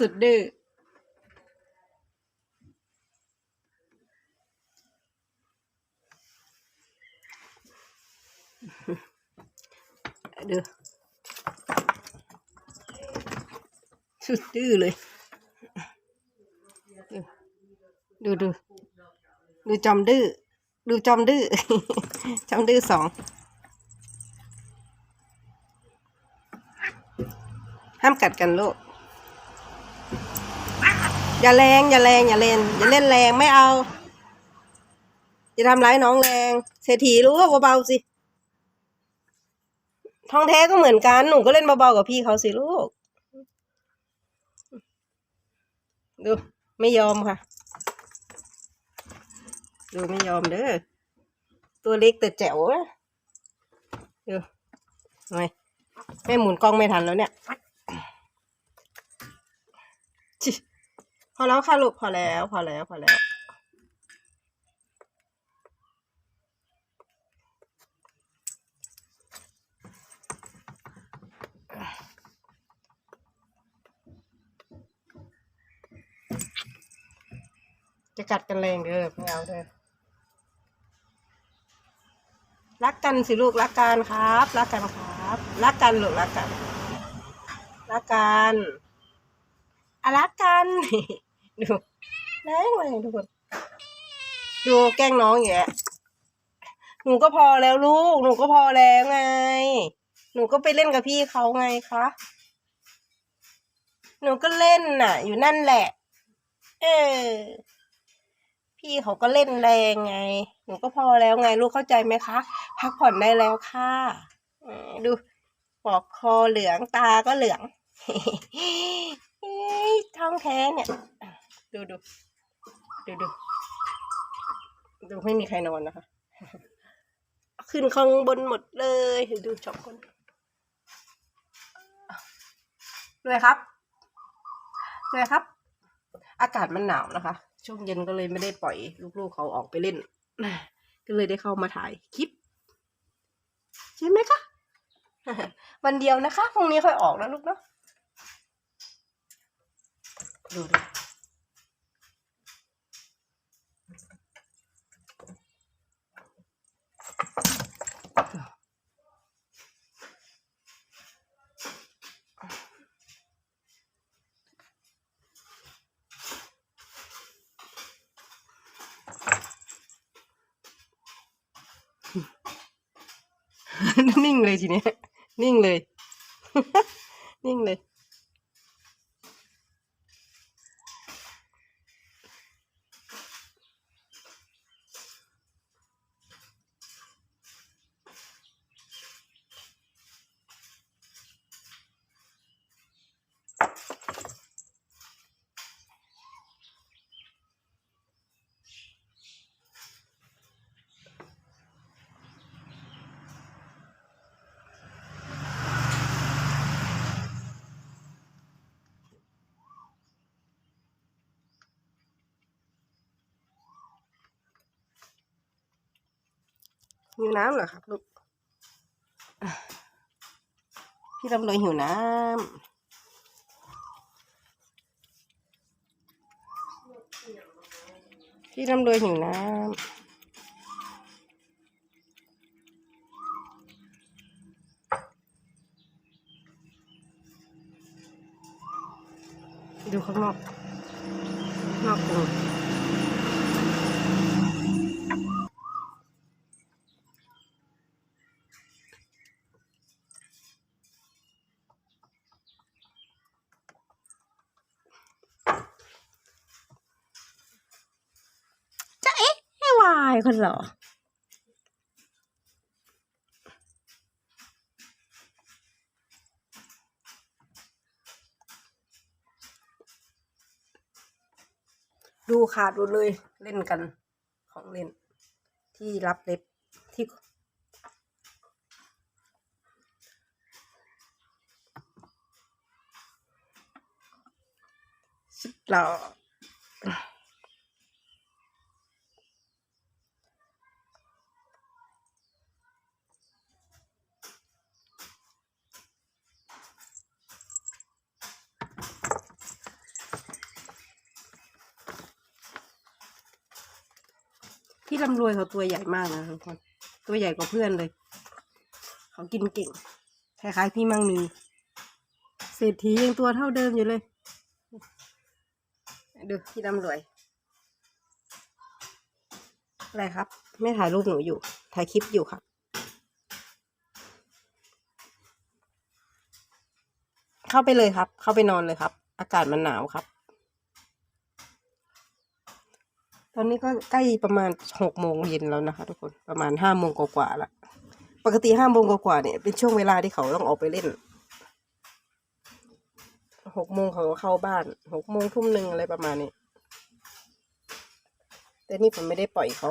สุดดื้อดูสุดดื้อเลย ดูดูดูจอมดื้อ ดูจอมดื้อ จอมดื้อสอง ห้ามกัดกันลูก อย่าแรงอย่าแรงอย่าเล่น อย่าเล่นแรงไม่เอา จะทำร้ายน้องแรงเศรษฐีรู้ว่าเบาๆสิทองแท้ก็เหมือนกันหนูก็เล่นเบาๆกับพี่เขาสิลูก ดูไม่ยอมค่ะ ดูไม่ยอมเด้อตัวเล็กแต่แจ๋วนะดูไงแม่หมุนกล้องไม่ทันแล้วเนี่ย อแล้วค่ะลูกพอแล้วพอแล้วพอแล้ว จะกัดกันแรงเด้อไม่เอาเด้อรักกันสิลูกรักกันครับ รักกันครับ รักกันลูกรักกัน รักกันอะรักกัน ดูแรงเลยทุกคนดูแกล้งน้องอย่างเงี้ยหนูก็พอแล้วลูก หนูก็พอแล้วไง หนูก็ไปเล่นกับพี่เขาไงคะ หนูก็เล่นน่ะ อยู่นั่นแหละ เออ พี่เขาก็เล่นแรงไง หนูก็พอแล้วไง ลูกเข้าใจไหมคะ พักผ่อนได้แล้วค่ะดูปอกคอเหลืองตาก็เหลืองเฮ้ยท้องแท้เนี่ย ดูดูดูดูดูไม่มีใครนอนนะคะ ขึ้นข้างบนหมดเลยดูชอบคนเลยครับเลยครับ อากาศมันหนาวนะคะ ช่วงเย็นก็เลยไม่ได้ปล่อยลูกๆเขาออกไปเล่น ก็เลยได้เข้ามาถ่ายคลิป ใช่ไหมคะ วันเดียวนะคะพรุ่งนี้ค่อยออกนะลูกเนาะดูดู นิ่งเลยทีเนี้ย นิ่งเลย นิ่งเลย หิวน้ำเหรอครับลูก พี่ลำเลยหิวน้ำ พี่ลำเลยหิวน้ำดูข้างนอก นอกตรง จะเอ๊ะให้วาย คนเหรอดูขาดดูเลยเล่นกันของเล่น ที่รับเล็บที่ สุดหล่อ ที่ลำรวยเขาตัวใหญ่มากนะทุกคน ตัวใหญ่กว่าเพื่อนเลย เขากินเก่ง คล้ายๆพี่มังมี เศรษฐียังตัวเท่าเดิมอยู่เลย ดูพี่ลำรวย อะไรครับ ไม่ถ่ายรูปหนูอยู่ ถ่ายคลิปอยู่ครับเข้าไปเลยครับ เข้าไปนอนเลยครับ อากาศมันหนาวครับ ต อนนี้ก็ใกล้ประมาณหกโมงเย็นแล้วนะคะ ทุกคนประมาณห้าโมงกว่าๆละปกติห้าโมงกว่าๆเนี่ยเป็นช่วงเวลาที่เขาต้องออกไปเล่นหกโมงเขาก็เข้าบ้านหกโมงทุ่มหนึ่งอะไรประมาณนี้ แต่นี่ผมไม่ได้ปล่อยเขา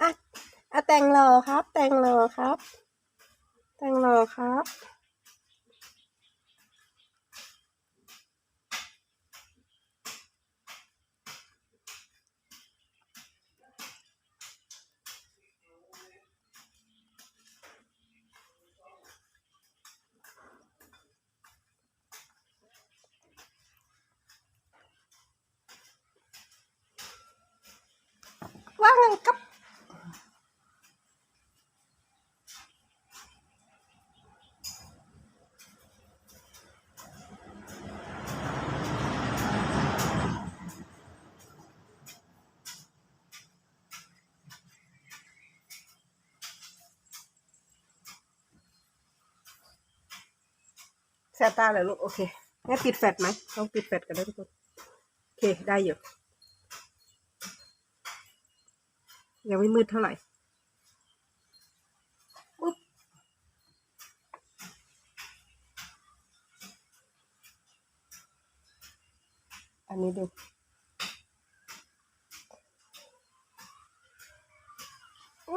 อะอะแต่งรอครับ แต่งรอครับ แต่งรอครับ ว่าไงครับแสบตาเลยลูกโอเคงั้นปิดแฟลชไหมต้องปิดแฟลชกันได้ทุกคนโอเคได้อยู่ ยังไม่มืดเท่าไหร่ปุ๊บอันนี้ดู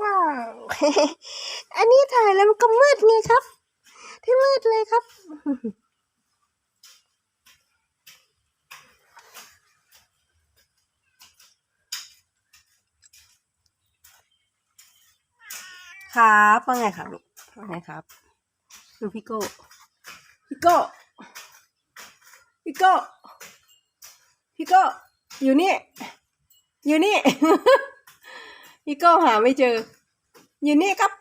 ว้าว อันนี้ถ่ายแล้วมันก็มืดไงครับ ที่มืดเลยครับ ครับว่าไงครับลูกว่าไงครับดูพี่โก้พี่โก้พี่โก้พี่โก้อยู่นี่ อยู่นี่ พี่โก้หาไม่เจอ อยู่นี่ครับ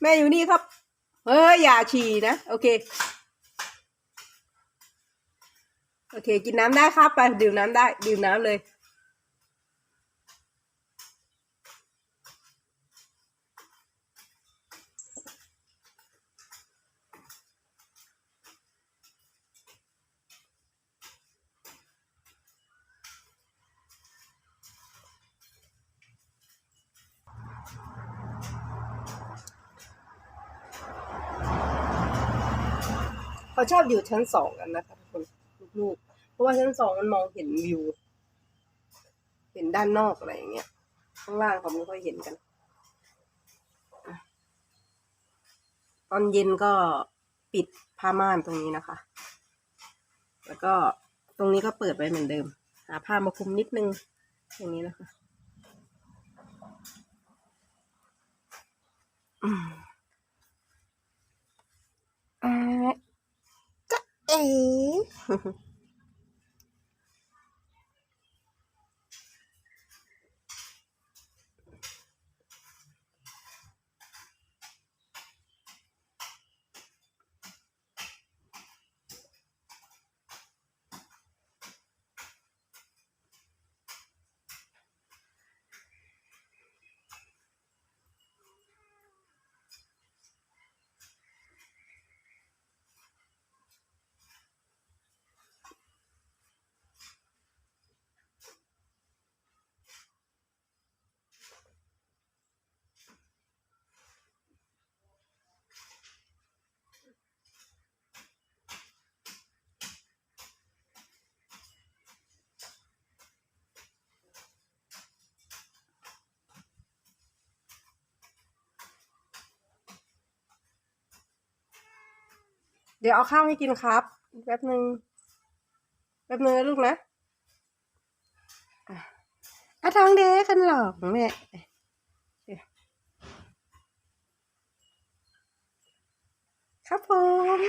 แม่อยู่นี่ครับ เฮ้ยอย่าฉี่นะ โอเค โอเค กินน้ำได้ครับ ไปดื่มน้ำได้ ดื่มน้ำเลย เขาชอบอยู่ชั้นสองกันนะคะทุกคนลูกๆเพราะว่าชั้นสองมันมองเห็นวิว เห็นด้านนอกอะไรอย่างเงี้ยข้างล่างเขาไม่ค่อยเห็นกัน ตอนเย็นก็ปิดผ้าม่านตรงนี้นะคะ แล้วก็ตรงนี้ก็เปิดไว้เหมือนเดิม หาผ้ามาคลุมนิดนึงอย่างนี้นะคะอืมอ่า จ เดี๋ยวเอาข้าวให้กินครับ แป๊บหนึ่งแป๊บหนึ่งนะลูกนะอะอะท้องเด็กกันหรอกแม่ครับผม